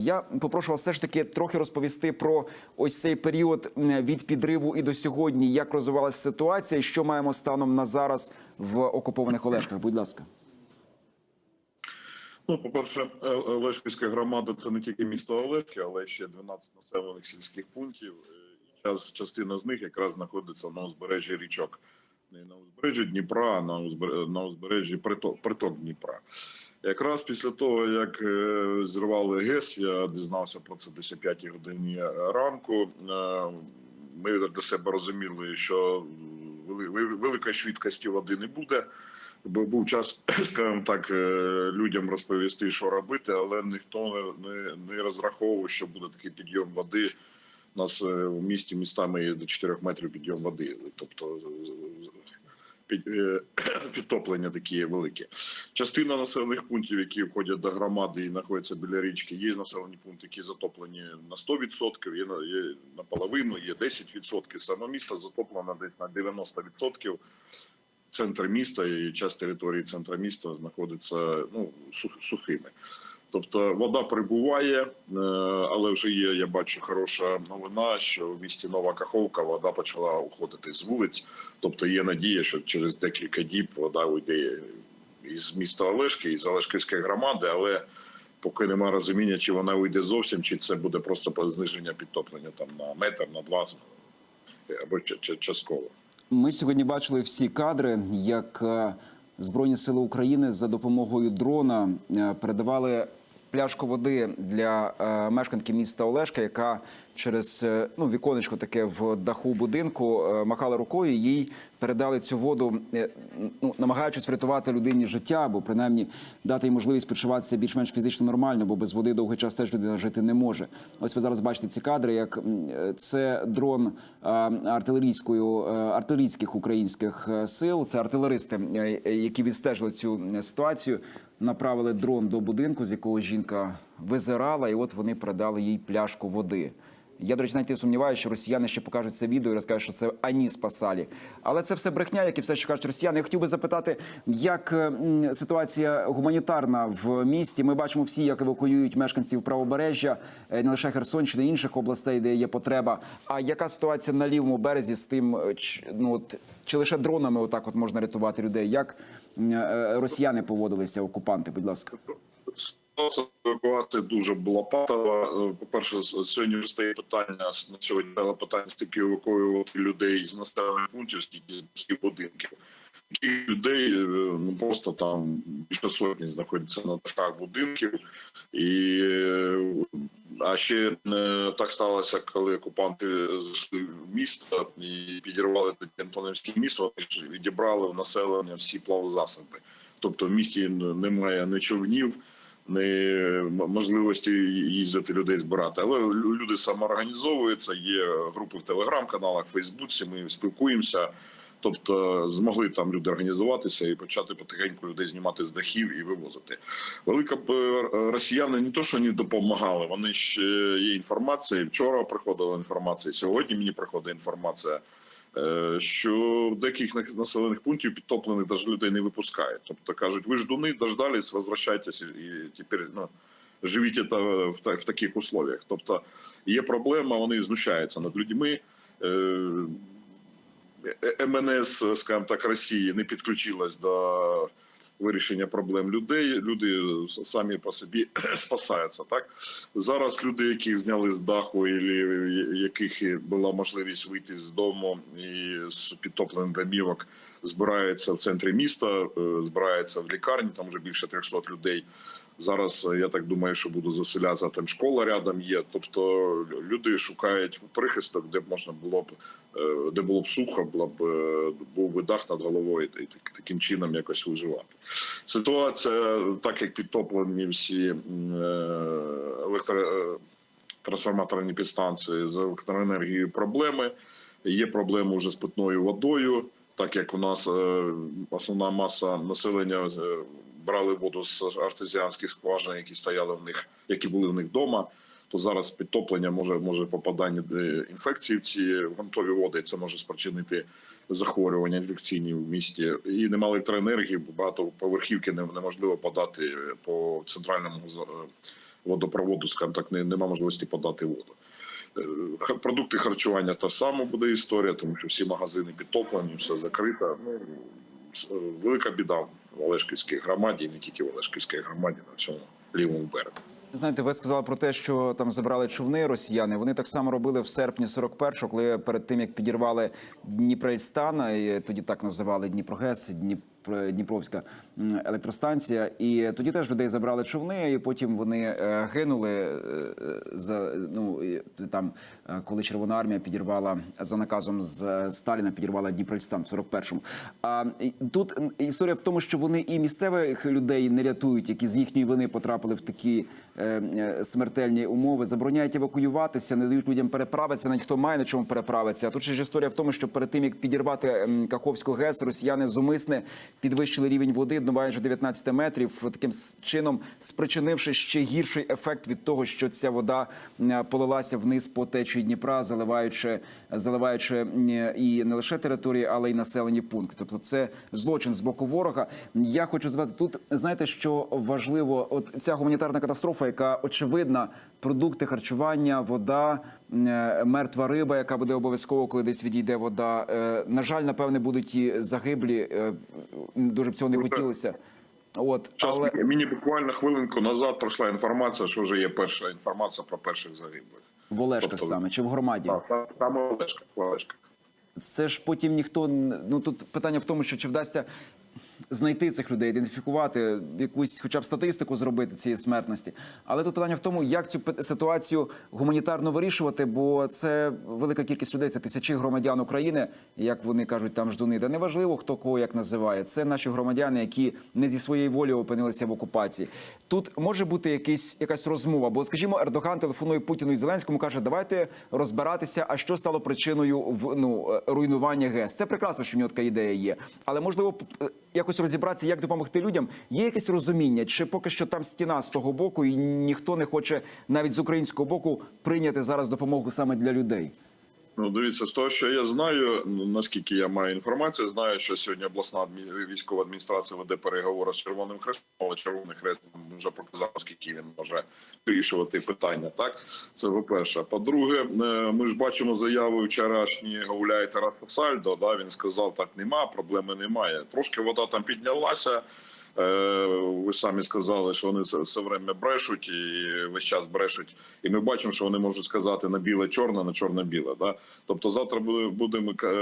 Я попрошу вас все ж таки трохи розповісти про ось цей період від підриву і до сьогодні, як розвивалася ситуація, і що маємо станом на зараз в окупованих Олешках. Будь ласка. Ну, по-перше, Е- Олешківська громада це не тільки місто Олешки, але ще 12 населених сільських пунктів. Е, час, частина з них якраз знаходиться на узбережжі річок. Не на узбережжі Дніпра, а на узбережжі приток, приток Дніпра. Якраз після того, як е, зірвали ГЕС, я дізнався про це десь о 5 годині ранку. Е, Ми для себе розуміли, що вели- великої швидкості води не буде. Бо був час, скажімо так, е, людям розповісти, що робити, але ніхто не, не, розраховував, що буде такий підйом води. У нас е, в місті містами до 4 метрів підйом води, тобто е, підтоплення такі великі. Частина населених пунктів, які входять до громади і знаходяться біля річки, є населені пункти, які затоплені на 100%, є, на- є наполовину, є 10%. Саме місто затоплено десь на 90%. Центр міста і час території центра міста знаходиться ну, сухими. Тобто вода прибуває, е, але вже є, я бачу, хороша новина, що в місті Нова Каховка вода почала уходити з вулиць. Тобто є надія, що через декілька діб вода уйде із міста Олешки, із Олешківської громади, але поки немає розуміння, чи вона уйде зовсім, чи це буде просто зниження підтоплення там на метр, на два або ча- ча- частково. Ми сьогодні бачили всі кадри, як е, Збройні сили України за допомогою дрона е, передавали пляшку води для е, мешканки міста Олешка, яка через е, ну віконечко таке в даху будинку е, махала рукою. Їй передали цю воду, ну намагаючись врятувати людині життя, або принаймні дати їй можливість почуватися більш-менш фізично нормально, бо без води довгий час теж людина жити не може. Ось ви зараз бачите ці кадри, як це дрон артилерійською артилерійських українських сил. Це артилеристи, які відстежили цю ситуацію. Направили дрон до будинку, з якого жінка визирала, і от вони передали їй пляшку води. Я, до речі, навіть сумніваюся, що росіяни ще покажуть це відео і розкажуть, що це ані спасалі. Але це все брехня, як і все, що кажуть росіяни. Я хотів би запитати, як е, ситуація гуманітарна в місті. Ми бачимо всі, як евакуюють мешканців правобережжя, е, не лише Херсонщини, інших областей, де є потреба. А яка ситуація на лівому березі з тим, е, ну от чи лише дронами отак от можна рятувати людей? Як росіяни поводилися, окупанти? Будь ласка. Евакуації дуже була патова. Е, По-перше, сьогодні вже стає питання на сьогодні стало питання стільки евакуювати людей з населених пунктів, скільки з таких будинків. Таких людей е, ну просто там більше сотні знаходяться на дахах будинків, і е, а ще е, так сталося, коли окупанти зайшли в місто і підірвали Антонівське місто, вони відібрали в населення всі плавзасоби. Тобто в місті немає ні човнів, ні можливості їздити людей збирати. Але люди самоорганізовуються. Є групи в телеграм-каналах, Фейсбуці. Ми спілкуємося. Тобто змогли там люди організуватися і почати потихеньку людей знімати з дахів і вивозити. Велика е, росіяни не то, що не допомагали. Вони ж е, є інформація. Вчора приходила інформація. Сьогодні мені приходить інформація. е, Що в деяких населених пунктів підтоплених навіть людей не випускають. Тобто кажуть, ви ждуни, дождались, возвращайтесь і тепер ну, живіть в, та- в таких условиях. Тобто є проблема, вони знущаються над людьми. Е, Е- МНС, скажімо так, Росії не підключилась до вирішення проблем людей. Люди самі по собі спасаються. Так зараз люди, яких зняли з даху, і яких була можливість вийти з дому і з підтоплених домівок, збираються в центрі міста, е, збираються в лікарні. Там вже більше 300 людей. Зараз е, я так думаю, що буду заселятися. Там школа рядом є. Тобто люди шукають прихисток, де можна було б е, де було б сухо, було б е, був би дах над головою, і так- таким чином якось виживати. Ситуація, так як підтоплені всі м, е, електро е, трансформаторні підстанції з електроенергією, проблеми. Є проблеми вже з питною водою, так як у нас основна маса населення брали воду з артезіанських скважин, які стояли в них, які були в них вдома. То зараз підтоплення може може попадання де інфекції в ці грунтові води. Це може спричинити захворювання інфекційні в місті. І немає електроенергії, багато поверхівки неможливо подати по центральному е, водопроводу, скажімо так, не, нема можливості подати воду. Е, Продукти харчування та сама буде історія, тому що всі магазини підтоплені, все закрито. Ну, е, велика біда в Олешківській громаді, і не тільки в Олешківській громаді, на всьому лівому берегу. Знаєте, ви сказали про те, що там забрали човни росіяни. Вони так само робили в серпні 41-го, коли перед тим як підірвали Дніпрельстан, і тоді так називали Дніпрогес, Дніпро. Дніпровська електростанція, і тоді теж людей забрали човни, і потім вони е, гинули е, за ну там, е, коли Червона армія підірвала за наказом з Сталіна, підірвала Дніпрельстан в 41-му. А тут історія в тому, що вони і місцевих людей не рятують, які з їхньої вини потрапили в такі смертельні умови, забороняють евакуюватися, не дають людям переправитися, навіть хто має на чому переправитися. А тут ще ж історія в тому, що перед тим як підірвати Каховську ГЕС, росіяни зумисне підвищили рівень води до майже 19 метрів, таким чином спричинивши ще гірший ефект від того, що ця вода е, полилася вниз по течії Дніпра, заливаючи заливаючи е, і не лише території, але й населені пункти. Тобто, це злочин з боку ворога. Я хочу звати тут. Знаєте, що важливо, от ця гуманітарна катастрофа, яка очевидна, продукти харчування, вода, е, мертва риба, яка буде обов'язково, коли десь відійде вода. Е, На жаль, напевне, будуть і загиблі. Е, Дуже б цього не хотілося. От Час але мені буквально хвилинку назад пройшла інформація, що вже є перша інформація про перших загиблих. в Олешках тобто- саме чи в громаді. Так, там- там Олешка, Олешка. Це ж потім ніхто ну тут питання в тому, що чи вдасться знайти цих людей, ідентифікувати якусь, хоча б статистику зробити цієї смертності. Але тут питання в тому, як цю ситуацію гуманітарно вирішувати, бо це велика кількість людей, це тисячі громадян України, як вони кажуть, там ждуни. Да неважливо, хто кого як називає. Це наші громадяни, які не зі своєї волі опинилися в окупації. Тут може бути якийсь якась розмова. Бо, скажімо, Ердоган телефонує Путіну і Зеленському, каже, давайте розбиратися, а що стало причиною в ну е, руйнування ГЕС. Це прекрасно, що в нього така ідея є. Але можливо е, якось розібратися, як допомогти людям. Є якесь розуміння, чи поки що там стіна з того боку, і ніхто не хоче навіть з українського боку прийняти зараз допомогу саме для людей. Ну, дивіться, з того, що я знаю, ну, наскільки я маю інформацію, знаю, що сьогодні обласна військова адміністрація веде переговори з Червоним Хрестом, але Червоний Хрест вже показав, скільки він може вирішувати питання. Так, це по-перше. По-друге, е, ми ж бачимо заяви вчорашні Гауляй Тараса Сальдо. Да, він сказав, так нема, проблеми немає. Трошки вода там піднялася. Е, Ви самі сказали, що вони все- время брешуть і весь час брешуть. І ми бачимо, що вони можуть сказати на біле чорне, на чорне біле. Да? Тобто завтра буде, буде,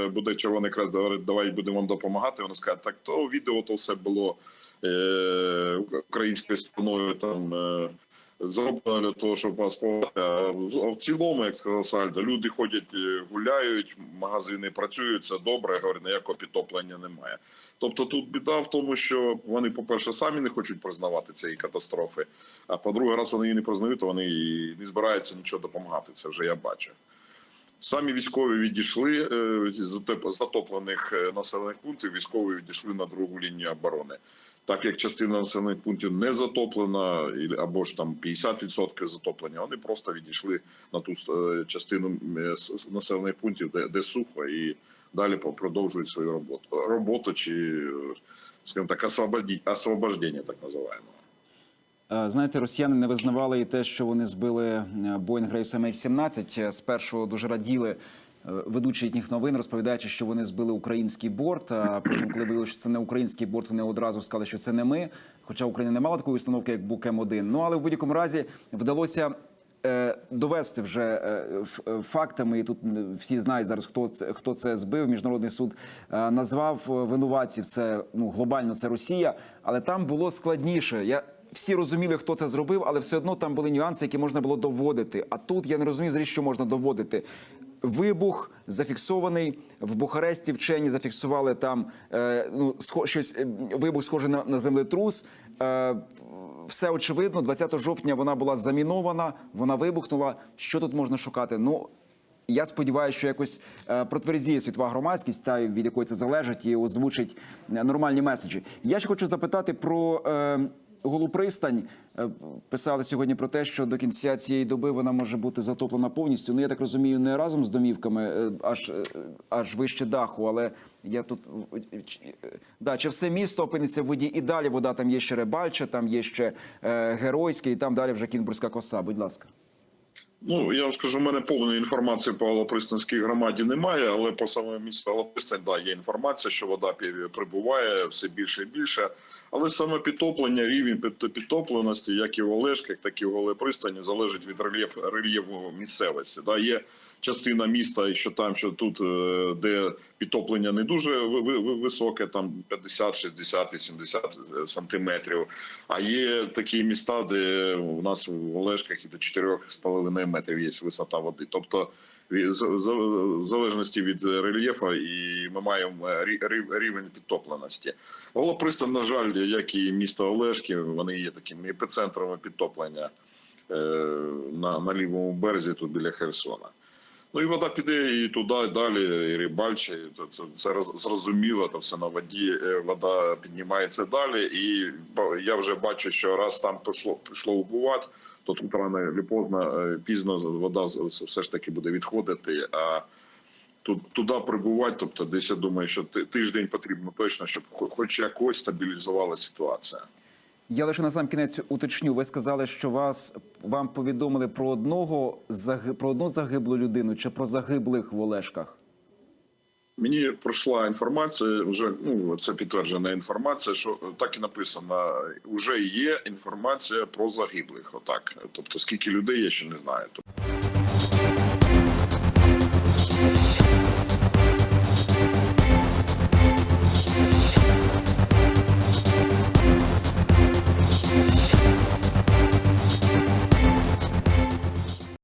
буде Червоний Крест говорить, давай будемо вам допомагати. Вони скажуть, так то відео то все було е, українською стороною там. Е, Зроблено для того, щоб вас повати. В цілому, як сказав Сальдо, люди ходять, е, гуляють, магазини працюють, це добре. Говорить, ніякого підтоплення немає. Тобто тут біда в тому, що вони, по-перше, самі не хочуть признавати цієї катастрофи. А по-друге, раз вони її не признають, то вони і не збираються нічого допомагати. Це вже я бачу. Самі військові відійшли е, з затоп- затоплених е, населених пунктів. Військові відійшли на другу лінію оборони. Так як частина населених пунктів не затоплена, або ж там 50% затоплення, вони просто відійшли на ту е, частину е, населених пунктів, де, де сухо, і далі продовжують свою роботу. Роботу чи, е, скажімо так, освобождення, так називаємо. Знаєте, росіяни не визнавали і те, що вони збили Боїнг рейсом H-17. Спершу дуже раділи. Е, Ведучі їхніх новин, розповідаючи, що вони збили український борт. А потім, коли виявилося, що це не український борт, вони одразу сказали, що це не ми. Хоча Україна не мала такої установки, як Бук М1. Ну але в будь-якому разі вдалося е, довести вже е, фактами. І тут всі знають зараз, хто це хто це збив. Міжнародний суд назвав винуватців. Це ну глобально це Росія, але там було складніше. Я всі розуміли, хто це зробив, але все одно там були нюанси, які можна було доводити. А тут я не розумів, взагалі, що можна доводити. Вибух зафіксований в Бухаресті. Вчені зафіксували там е, ну схо, щось е, вибух схожий на, на землетрус. Е, все очевидно. 20 жовтня вона була замінована, вона вибухнула. Що тут можна шукати? Ну я сподіваюся, що якось протверзіє світова громадськість, та від якої це залежить, і озвучить нормальні меседжі. Я ще хочу запитати про. Голупристань е, писали сьогодні про те, що до кінця цієї доби вона може бути затоплена повністю. Ну я так розумію, не разом з домівками, е, аж е, аж вище даху. Але я тут да, чи все місто опиниться в воді, і далі вода там є ще Рибальча, там є ще Геройське, і там далі вже Кінбурзька коса. Будь ласка. Ну я вам скажу, в мене повної інформації по Алопристанській громаді немає, але по самому місту Алопристань, да, є інформація, що вода прибуває все більше і більше. Але саме підтоплення, рівень під- підтопленості, як і в Олешках, так і в Голопристані, залежить від рельєф, рельєфу місцевості. Да, є частина міста, що там, що тут, е, де підтоплення не дуже ви- ви- ви- високе, там 50, 60, 80 сантиметрів. А є такі міста, де у нас в Олешках і до 4,5 метрів є висота води. Тобто, в залежності від рельєфу, і ми маємо рі- рівень підтопленості. Голопристан, на жаль, як і місто Олешки, вони є такими епіцентрами підтоплення е, на, на лівому березі, тут біля Херсона. Ну і вода піде і туди, і далі, і Рибальче, це роз- зрозуміло, то все на воді, е, вода піднімається далі. І я вже бачу, що раз там пішло, пішло вбувати, то тут рано чи поздно, е, пізно вода все ж таки буде відходити. А тут туди прибувати, тобто десь я думаю, що ти- тиждень потрібно точно, щоб хо- хоч якось стабілізувала ситуація. Я лише на сам кінець уточню. Ви сказали, що вас вам повідомили про одного про одну загиблу людину чи про загиблих в Олешках. Мені пройшла інформація, вже ну це підтверджена інформація, що так і написано. Вже є інформація про загиблих. Отак, тобто скільки людей я ще не знаю.